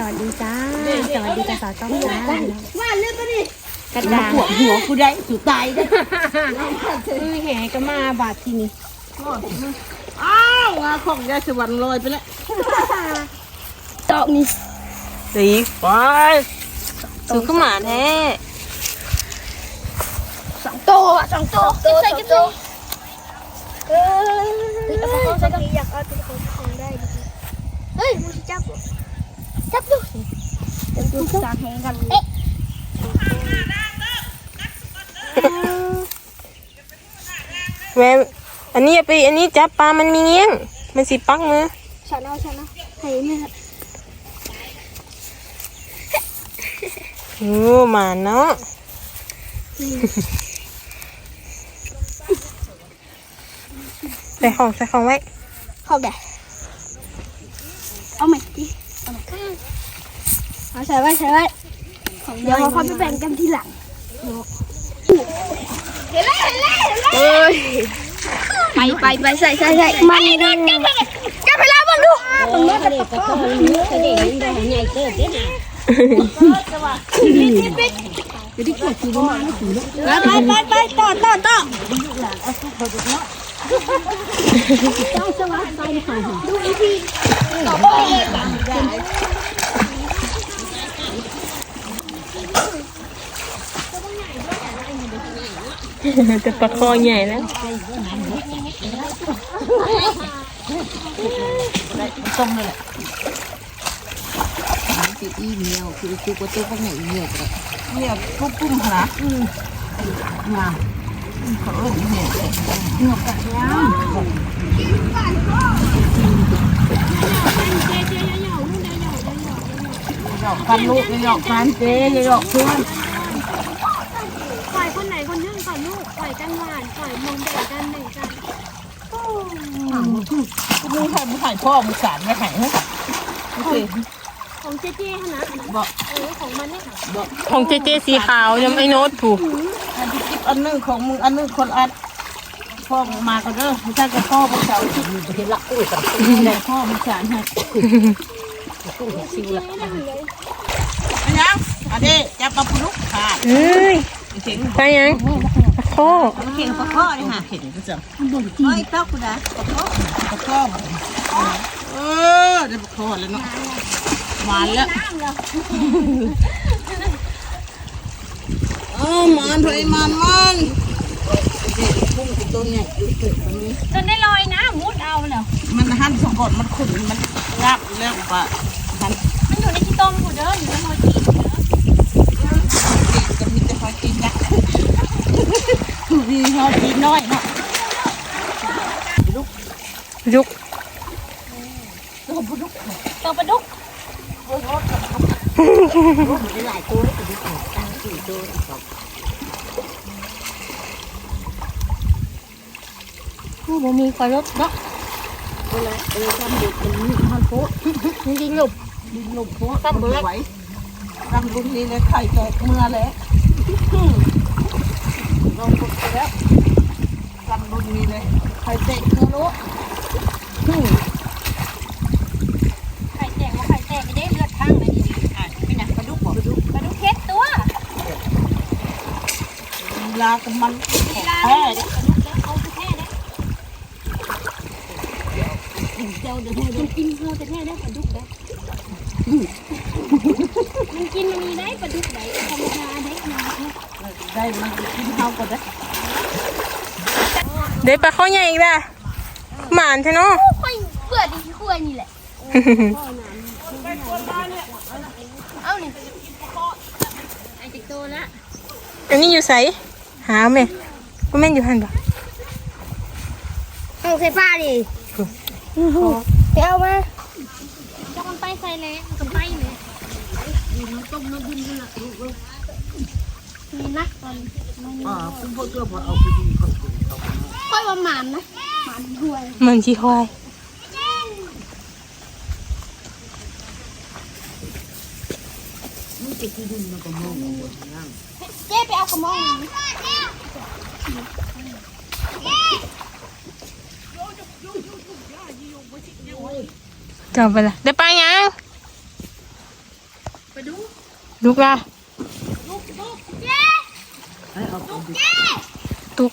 สวัสดีจ้า สวัสดีจ้าสาวต้องจ้าว่าเรื่องปะนี่กระดาษหัวหัวกูได้สุดตายได้มือแหก็มาบาดทีนี้อ้าวงาของยาสวรรค์ลอยไปแล้วดอกนี้สีไปสูงขึ้นมาแท้สองโตอะสองโตใส่กันเลยเออเอาใส่กันอยากเอาตัวของได้เฮ้ยมึงจับ จับดูจับดูจางแหงกันเอ๊ะแม่อันนี้อย่าไปอันนี้จับปลา มันมีเงี้ยง มันสิปักมือฉันเอาฉันเอาให้เนี่ยโอ้หมาเนาะใส่ของใส่ของไว้เข้าแดดเอาไหมดิเอาไหม เอาใส่ไว้ใส่ไว้เดี๋ยวเราค่อยไปแบ่งกันทีหลังเอ้ยไปไปไปใส่ใส่ใส่มันจับไปจับไปแล้วมันดูตรงนี้ก็ได้ก็ต้องมีก็ได้ยังได้ใหญ่เกิดเนี่ยไปไปไปต่อต่อต่อ จะปลาคอใหญ่แล้วติดอีเมียวคือคือประตูข้างในอีเมียวกันเนี่ยปุ๊บปุ้มหาอืมมาเขาเอิ้นเนี่ยเงือกกันยังหยอกกันลูกหยอกกันเจ๊หยอกเพื่อน ปล่อยคนไหนคนนึงก่ อนลูกปล่อยกันหวานปล่อยมองแบ่กันแบ่กันกูมึงถ่ายมึงถ่ายพ่อมึงสารไม่ถ่ายเหรอโอเคของเจ๊เจ๊ขนาดบอกเออของมันเนี่ยค่ะบอกของเจเจสีขาวยังไอ้โน้ตถูกอันที่ิอันนึงของมึงอันนึงคนอัดพ่อมึงมาก็เด้อไม่ใช่กับพ่อมึงสาที่เห็นละอุ้ยกับแต่พ่อมึงสารให้ชิวละอันยังอันนี้จับปลาปุลุกขาดเอ้ยเข่งไปยัง ปลาคอเข่งปลาข้อนี่ค่ะเข่งก็จะเฮ้ยเต้ากูนะปลาข้อปลาข้อเออได้ปลาข้อแล้วเนาะหวานแล้วเออมันเลยมันมันพุ่งตัวใหญ่เกิดตรงนี้จนได้ลอยนะมุดเอาเลยมันหั่นสองกอดมันขุ่นมันงับแล้วปะหั่นมันอยู่ในที่ต้มกูเด้ออยู่ในมอจี ตีจะมีแต่หอยตีนยักษ์ มีหอยตีนน้อยเนาะยุกตัวปลาดุกหลายตัวเลยตั้งสี่ตัวสองกูบ่มีไฟรถเนาะเวลาเออทำเด็กมันมีมันโป๊ะจริงๆลูกดินลมโป๊ะตั้งไว้รำลุงนี่เลยไข่แตกเมื่อแล้วลองกดไป แล้วรำลุงนี่เลยไข่แตกเมื่อโลไข่แตกว่าไข่แตกไม่ได้เลือดข้างเลยนี่อะไม่หนักปลาดุกปลาดุกปลาดุกเพชรตัวลากับมันลีลาแพ้ปลาดุกแล้วเอาไปแท้ได้เจ้าเดี๋ยวมันกินเขาจะแท้ได้ปลาดุกได้มันกินมันมีได้ปลาดุกได้ธรรมดาได้นาดนี้ได้มันกินข้าวก่อนนะ เดี๋ยวปลาคอใหญ่อีกละหมานใช่เนาะค่อยเบื่อดีขั้วนี่แหละ เอาเนี่ยไอจิกโตละอันนี้อยู่ใสหาไหมก็แม่นอยู่หันปะเอาใส่ผ้าดิไปเอามาจะมันไปใส่เลยมันก็ไปเลยมีนักตอนอ่าคุณพ่อเกือบเอาไปดีก่อน ค่อยว่าหมันนะหมันรวยเมืองชีควายเจ๊ไปเอากระมองจับไปละเดี๋ยวไปยังไปดูลูกละตุก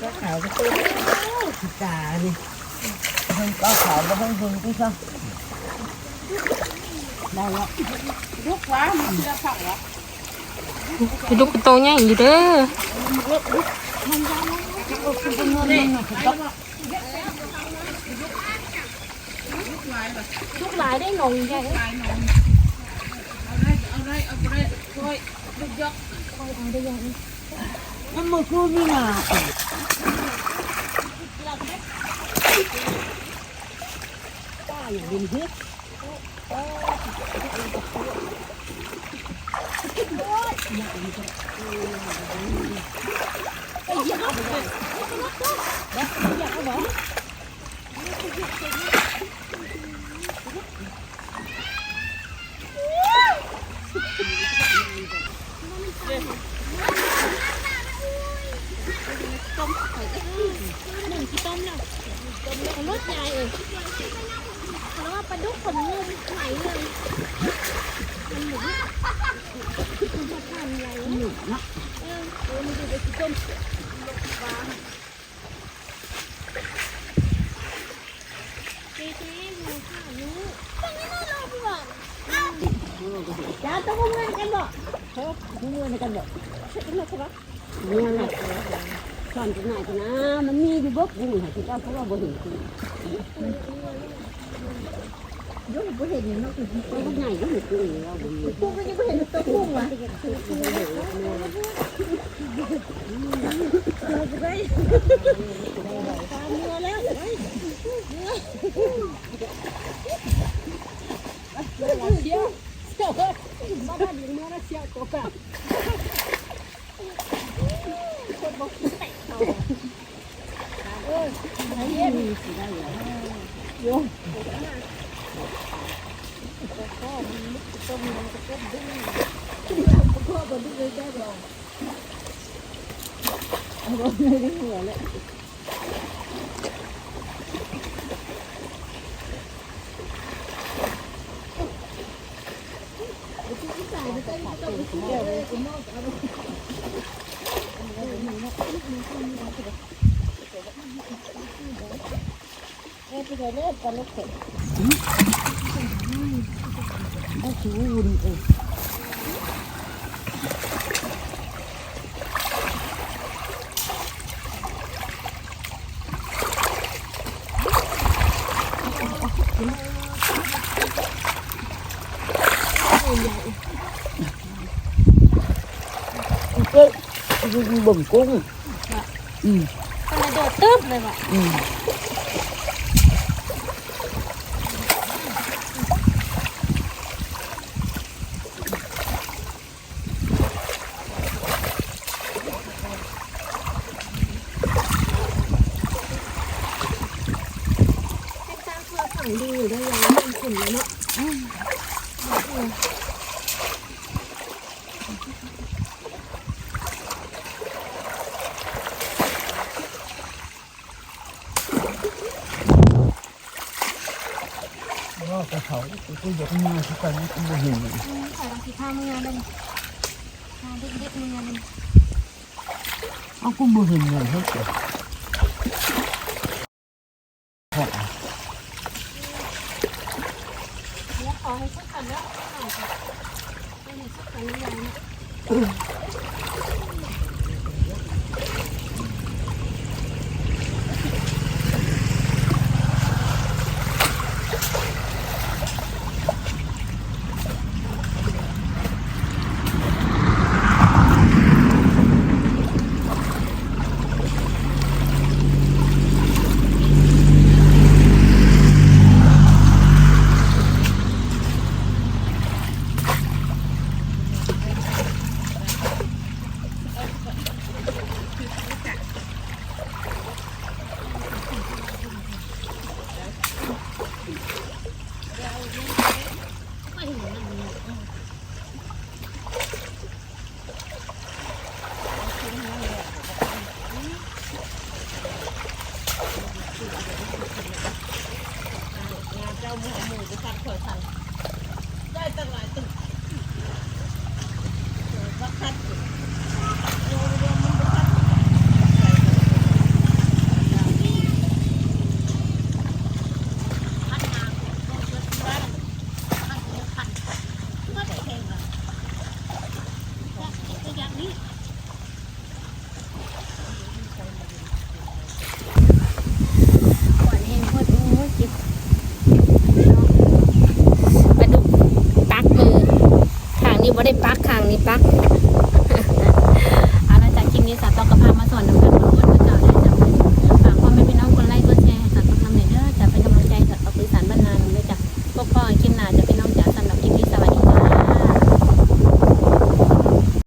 có khảo cái tôi cả đi không có khảo có không dùng cái không đây lắm, lúc quá mình ra phẳng ạ cái lúc tôi nhanh gì đấy Chút lại đấy nồng vậy. Ở đây, ở đây, ở đây, thôi, được chưa? ค่อยเอาได้ยังมันมือกูมีหนาป้าอย่างเป็นเฮ็ด ต้มหอยหนึ่งที่ต้มแล้วรสยายเองเพราะว่าปลาดุกขนงุมไหลเลยมันหนุนคุณชอบทานอะไรหนุนนะเออเออมันดูไปที่ต้มวางเจ๊เจ๊หนูค่ะหนูตรงนี้น่ารักกว่าแล้วต้องเงินกันบอก ครับดูมือในกันบอกเช็ดมาใช่ปะเนี่ยแหละสอนที่ไหนกันนะมันมีอยู่บกบุ้งค่ะที่เราเพราะว่าบ่เห็นคุณยกบ่เห็นเนาะตัวใหญ่ก็เห็นคุณเราบ่มีกุ้ก็ยังบ่เห็นตัวกุ้งว่ะตามเนื้อแล้วเนื้อเดี๋ยว บ้าบ้านยิงมาแล้วเสียตักลับคนบอกคิดแต่เขาเออไหนเย็นสิได้เหรโยมก็มีต้มันก็ต้นดื้อก็บนดื้อได้หรอเอาลงในหัวเลย Yeah. บึงกุ้งอืมมันกระโดดตึ๊บเลยว่ะอืมดีอยู่ได้ยัง ว่าแต่เขาก็ยกมาทุกคนก็ไม่เหินใส่รองสีข้าวมืองลยข้าวเด็กๆมือเลยเอากุ้ม่เหินเลยเขาเกิดขออให้สุดกันแล้วไม่เห็นสุดกันยังไได้ปักคางนี้ปัก